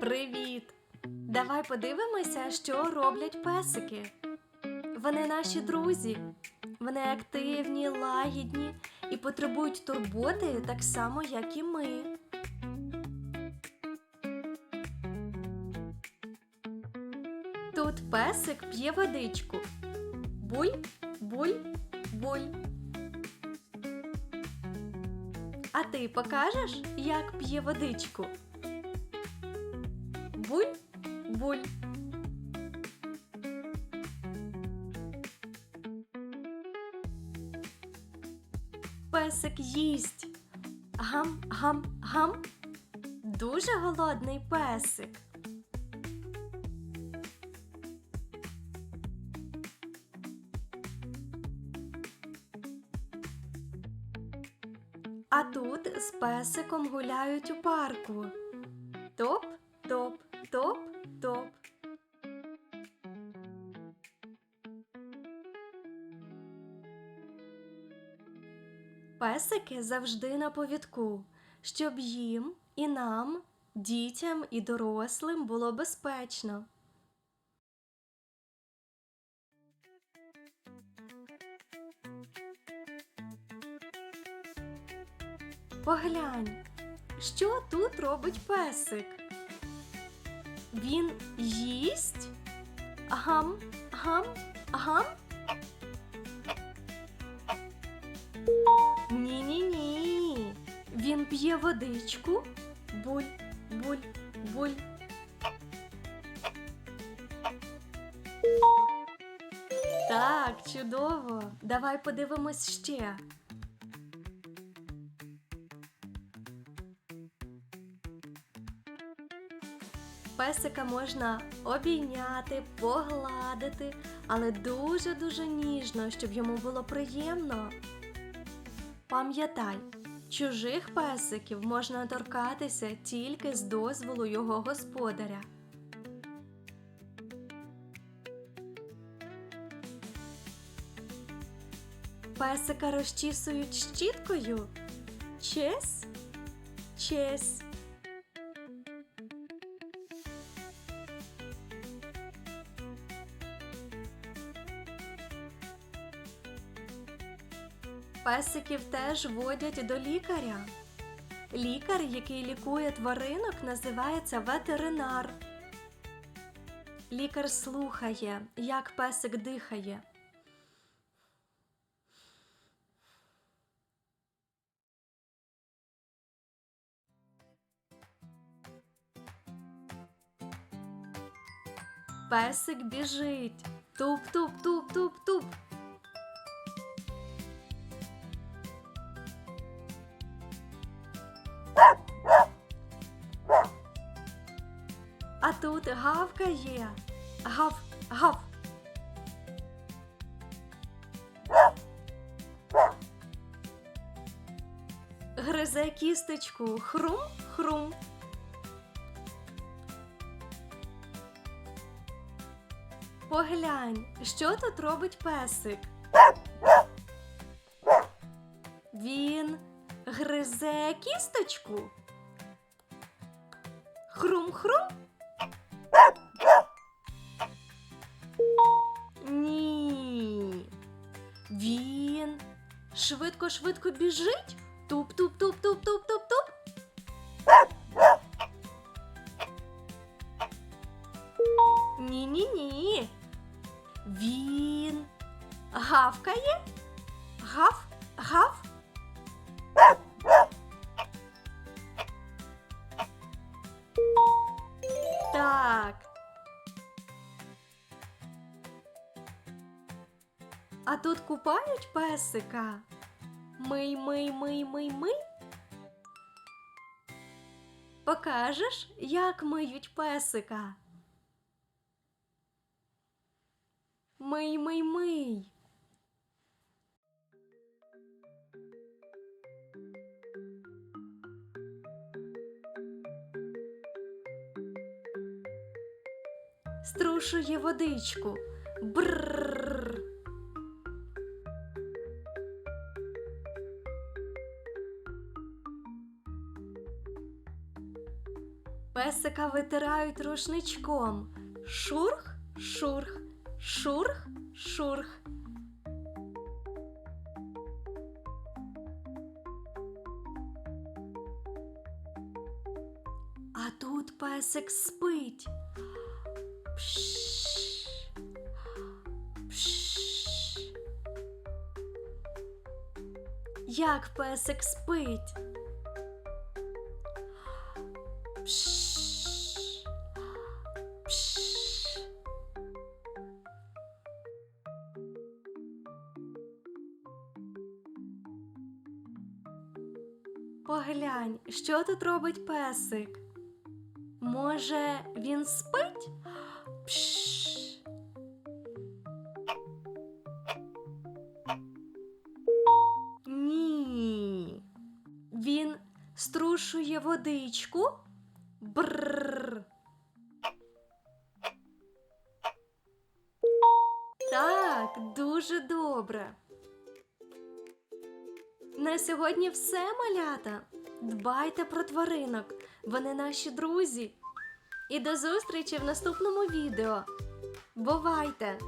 Привіт! Давай подивимося, що роблять песики. Вони наші друзі. Вони активні, лагідні і потребують турботи так само, як і ми. Тут песик п'є водичку. Буль, буль, буль. А ти покажеш, як п'є водичку? Буль, буль. Песик їсть. Гам, гам, гам. Дуже голодний песик. А тут з песиком гуляють у парку. Топ, Песики завжди на повідку, щоб їм і нам, дітям і дорослим було безпечно. Поглянь, що тут робить песик? Він їсть? Гам, гам, гам? П'є водичку. Буль, буль, буль. Так, чудово. Давай подивимось ще. Песика можна обійняти, погладити, але дуже-дуже ніжно, щоб йому було приємно. Пам'ятай, чужих песиків можна торкатися тільки з дозволу його господаря. Песика розчісують щіткою. Чес, чес. Песиків теж водять до лікаря. Лікар, який лікує тваринок, називається ветеринар. Лікар слухає, як песик дихає. Песик біжить. Туп-туп-туп-туп-туп. А тут гавкає. Гав, гав. Гризе кісточку. Хрум, хрум. Поглянь, що тут робить песик? Він гризе кісточку. Хрум-хрум. Швидко-швидко біжить. Туп-туп-туп-туп-туп-туп-туп. Ні-ні-ні. Він гавкає. Гав, гав. Так. А тут купають песика. Мий, мий, мий, мий, мий. Покажеш, як миють песика? Мий, мий, мий. Струшує водичку. Бррр. Песика витирають рушничком. Шурх, шурх, шурх, шурх. А тут песик спить. Пш, пш. Як песик спить? Пш, Поглянь, що тут робить песик? Може, він спить? Пш. Ні. Він струшує водичку. Бррр. Так, дуже добре. На сьогодні все, малята. Дбайте про тваринок. Вони наші друзі. І до зустрічі в наступному відео. Бувайте!